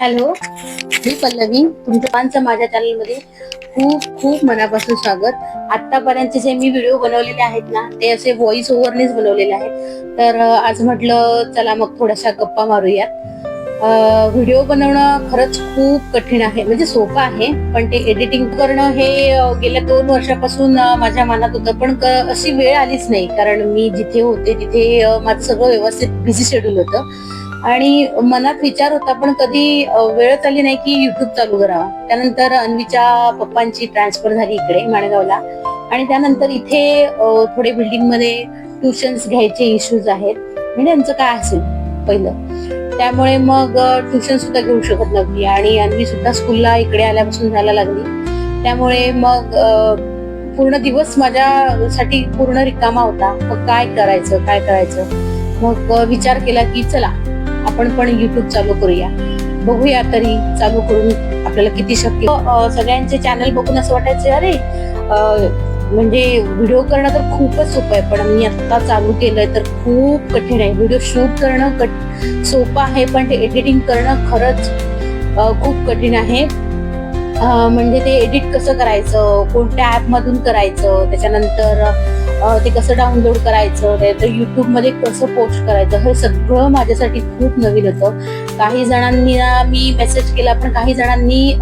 Hello. मी पल्लवी तुमच्या पानचं माझ्या चॅनलमध्ये खूप खूप मनापासून स्वागत. आतापर्यंतचे जे मी व्हिडिओ बनवलेले आहेत ना ते असे व्हॉइस ओव्हरनेच बनवलेले आहेत. तर आज म्हटलं चला मग थोड्याशा गप्पा मारूयात. व्हिडिओ बनवणं खरंच खूप कठीण आहे. म्हणजे सोपं आहे पण ते एडिटिंग करणं हे गेल्या दोन वर्षापासून माझ्या मनात होतं. पण अशी वेळ आलीच नाही. कारण मी जिथे होते तिथे माझं सगळं व्यवस्थित बिझी शेड्यूल होतं. आणि मनात विचार होता पण कधी वेळच आली नाही की युट्यूब चालू करावा. त्यानंतर अन्वीच्या पप्पांची ट्रान्सफर झाली इकडे माणगावला. आणि त्यानंतर इथे थोडे बिल्डिंगमध्ये ट्युशन्स घ्यायचे इश्यूज आहेत. म्हणजे त्यांचं काय असेल पहिलं. त्यामुळे मग ट्युशन सुद्धा घेऊ शकत लागली आणि अन्वी सुद्धा स्कूलला इकडे आल्यापासून जायला लागली. त्यामुळे मग पूर्ण दिवस माझ्यासाठी पूर्ण रिकामा होता. मग काय करायचं काय करायचं? मग विचार केला की चला आपण पण युट्यूब चालू करूया. बघूया तरी चालू करून आपल्याला किती शक्य सगळ्यांचे चॅनल बघून असं वाटायचं अरे म्हणजे व्हिडिओ करणं तर खूपच सोपं आहे पण मी आता चालू केलंय तर खूप कठीण आहे. व्हिडिओ शूट करणं कट सोपं आहे पण ते एडिटिंग करणं खरंच खूप कठीण आहे. म्हणजे ते एडिट कसं करायचं कोणत्या ॲपमधून करायचं त्याच्यानंतर ते कसं डाउनलोड करायचं त्याचं युट्यूबमध्ये कसं पोस्ट करायचं हे सगळं माझ्यासाठी खूप नवीन होतं. काही जणांनी ना मी मेसेज केला पण काही जणांनी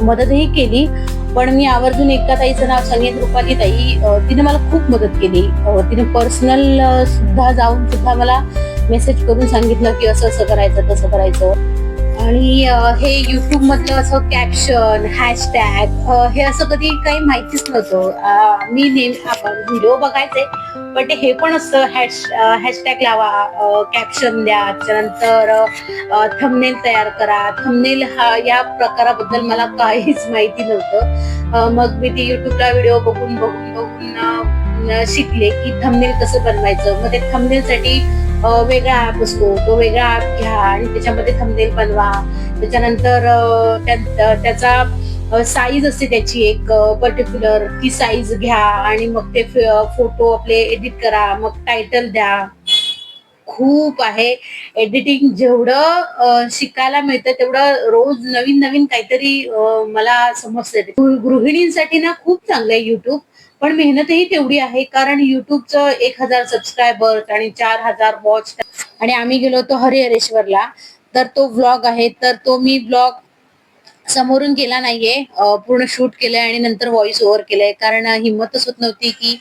मदतही केली. पण मी आवर्जून एका ताईचं नाव संगीत रुपाली ताई तिने मला खूप मदत केली. तिने पर्सनल सुद्धा जाऊन सुद्धा मला मेसेज करून सांगितलं की असं असं करायचं तसं करायचं. आणि हे युट्यूब मधलं असं कॅप्शन हॅशटॅग हे असं कधी काही माहितीच नव्हतं. मी नेम आपण व्हिडिओ बघायचे पण ते हे पण असतं. हॅश हॅशटॅग लावा कॅप्शन द्या. त्याच्यानंतर थंबनेल तयार करा. थंबनेल हा या प्रकाराबद्दल मला काहीच माहिती नव्हतं. मग मी ती युट्यूबला व्हिडिओ बघून बघून बघून शिकले की थंबनेल कसं बनवायचं. मग ते थमनेलसाठी वेगळा ऍप असतो. तो वेगळा ऍप घ्या आणि त्याच्यामध्ये थंबनेल बनवा. त्याच्यानंतर त्याचा साईज असते त्याची एक पर्टिक्युलर ती साईज घ्या आणि मग ते फोटो आपले एडिट करा. मग टायटल द्या. खूप आहे. एडिटिंग जेवढं शिकायला मिळतं तेवढं रोज नवीन नवीन काहीतरी मला समजते गृहिणींसाठी ना खूप चांगलं आहे युट्यूब पण मेहनतही तेवढी आहे कारण युट्यूबचं एक हजार सबस्क्रायबर आणि चार हजार वॉच आणि आम्ही गेलो होतो हरिहरेश्वरला. तर तो व्लॉग आहे तर तो मी ब्लॉग समोरून केला नाहीये. पूर्ण शूट केलंय आणि नंतर व्हॉइस ओव्हर केलंय. कारण हिंमतच होत नव्हती की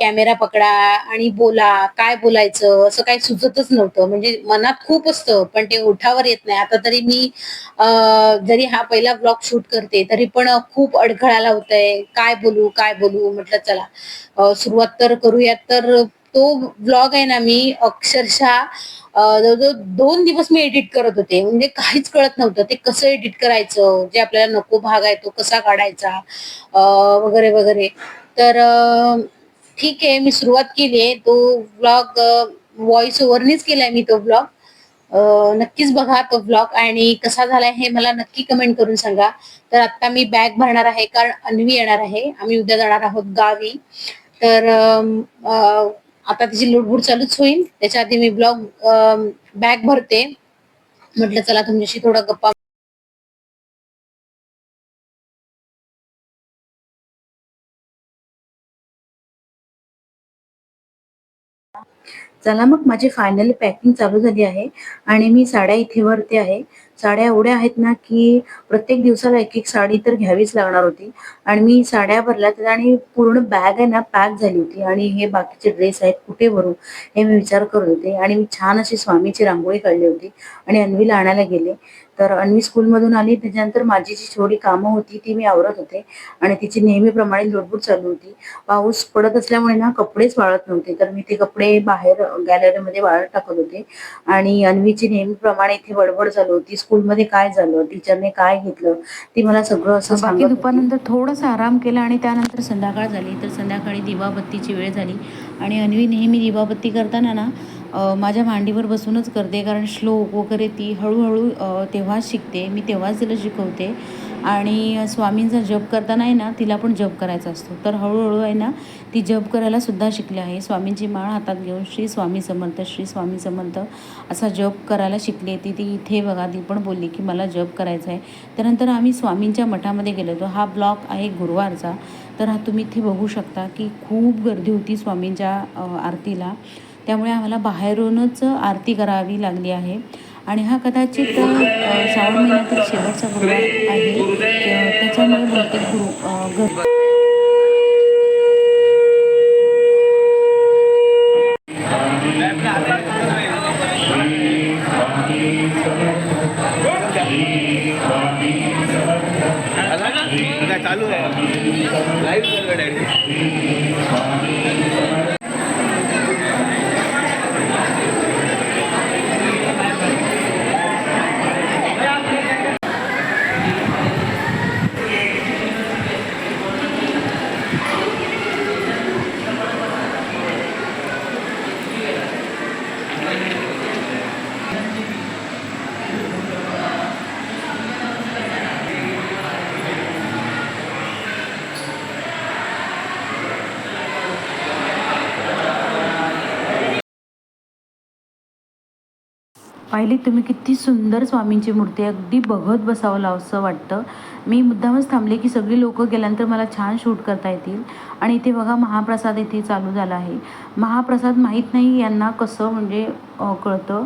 कॅमेरा पकडा आणि बोला काय बोलायचं असं काही सुचतच नव्हतं. म्हणजे मनात खूप असतं पण ते ओठावर येत नाही. आता तरी मी जरी हा पहिला ब्लॉग शूट करते तरी पण खूप अडखळाला होतंय. काय बोलू काय बोलू म्हटलं चला. सुरुवात तर करूयात तर तो ब्लॉग आहे ना मी अक्षरशः जवळजवळ दोन दिवस मी एडिट करत होते. म्हणजे काहीच कळत नव्हतं. ते कसं एडिट करायचं? जे आपल्याला नको भाग आहे तो कसा काढायचा? वगैरे वगैरे. तर ठीक आहे मी सुरुवात केली आहे. तो ब्लॉग व्हॉइस ओव्हरनीच केलाय मी तो ब्लॉग नक्कीच बघा तो ब्लॉग आणि कसा झालाय हे मला नक्की कमेंट करून सांगा. तर आता मी बॅग भरणार आहे कारण अन्वी येणार आहे. आम्ही उद्या जाणार आहोत गावी. तर आता तिची लुडबुड चालूच होईल. त्याच्या आधी मी ब्लॉग बॅग भरते. म्हटलं चला तुमच्याशी थोडा गप्पा चला मग माझी फायनली पॅकिंग चालू झाली आहे आणि मी साड्या इथे भरते आहे. साड्या एवढ्या आहेत ना की प्रत्येक दिवसाला एक एक साडी तर घ्यावीच लागणार होती. आणि मी साड्या भरल्या आणि पूर्ण बॅग आहे ना पॅक झाली होती. आणि हे बाकीचे ड्रेस आहेत कुठे भरू हे मी विचार करत होते. आणि मी छान अशी स्वामीची रांगोळी काढली होती आणि अन्वीला आणायला गेले. तर अन्वी स्कूलमधून आली. त्याच्यानंतर माझी जी थोडी कामं होती ती मी आवरत होते. आणि तिची नेहमीप्रमाणे लुडबुड चालू होती. पाऊस पडत असल्यामुळे ना कपडेच वाळत नव्हते. तर मी ते कपडे बाहेर गॅलरीमध्ये वाळत टाकत होते. आणि अन्वीची नेहमीप्रमाणे इथे बडबड चालू होती. स्कूलमध्ये काय झालं? टीचरने काय घेतलं? ती मला सगळं असं बाकी सांगत होती. दुपारनंतर थोडासा आराम केला आणि त्यानंतर संध्याकाळ झाली. तर संध्याकाळी दिवाबत्तीची वेळ झाली. आणि अन्वी नेहमी दिवाबत्ती करताना ना माझ्या मांडीवर बसूनच करते कारण श्लोक वगैरे ती हळूहळू तेव्हाच शिकते. मी तेव्हाच तिला शिकवते. आणि स्वामींचा जप करताना आहे ना तिला पण जप करायचा असतो. तर हळूहळू आहे ना ती जप करायला सुद्धा शिकली आहे. स्वामींची माळ हातात घेऊन श्री स्वामी समर्थ श्री स्वामी समर्थ असा जप करायला शिकली ती ती इथे बघा ती पण बोलली की मला जप करायचा आहे. त्यानंतर आम्ही स्वामींच्या मठामध्ये गेलो होतो. हा ब्लॉक आहे गुरुवारचा. तर हा तुम्ही इथे बघू शकता की खूप गर्दी होती स्वामींच्या आरतीला. त्यामुळे आम्हाला बाहेरूनच आरती करावी लागली आहे. आणि हा कदाचित श्रावण महिन्यातील शेवटचा गुरुवार आहे. त्याच्यामुळे बहुतेक गुरु अ, चालू आहे? पाहिली तुम्ही किती सुंदर स्वामींची मूर्ती आहे. अगदी बघत बसावं असं वाटतं. मी मुद्दामच थांबले की सगळी लोकं गेल्यानंतर मला छान शूट करता येतील. आणि इथे बघा महाप्रसाद इथे चालू झाला आहे. महाप्रसाद माहीत नाही यांना कसं म्हणजे कळतं.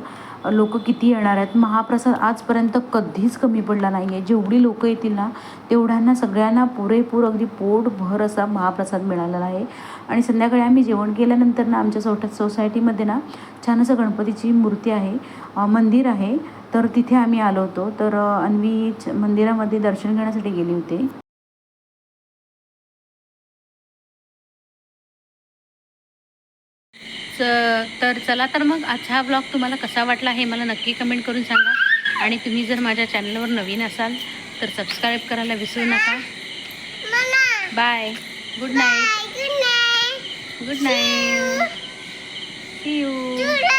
लोक किती येणार आहेत? महाप्रसाद आजपर्यंत कधीच कमी पडला नाही आहे जेवढी लोकं येतील ना तेवढ्यांना सगळ्यांना पुरेपूर अगदी पोटभर असा महाप्रसाद मिळालेला आहे. आणि संध्याकाळी आम्ही जेवण केल्यानंतर ना आमच्या सोट सोसायटीमध्ये ना छान असं गणपतीची मूर्ती आहे. मंदिर आहे. तर तिथे आम्ही आलो होतो. तर अन्वी च- मंदिरामध्ये दर्शन घेण्यासाठी गेली होती. तर चला तर मग आजचा हा ब्लॉग तुम्हाला कसा वाटला हे मला नक्की कमेंट करून सांगा. आणि तुम्ही जर माझ्या चॅनलवर नवीन असाल तर सबस्क्राईब करायला विसरू नका. Bye good night good night see you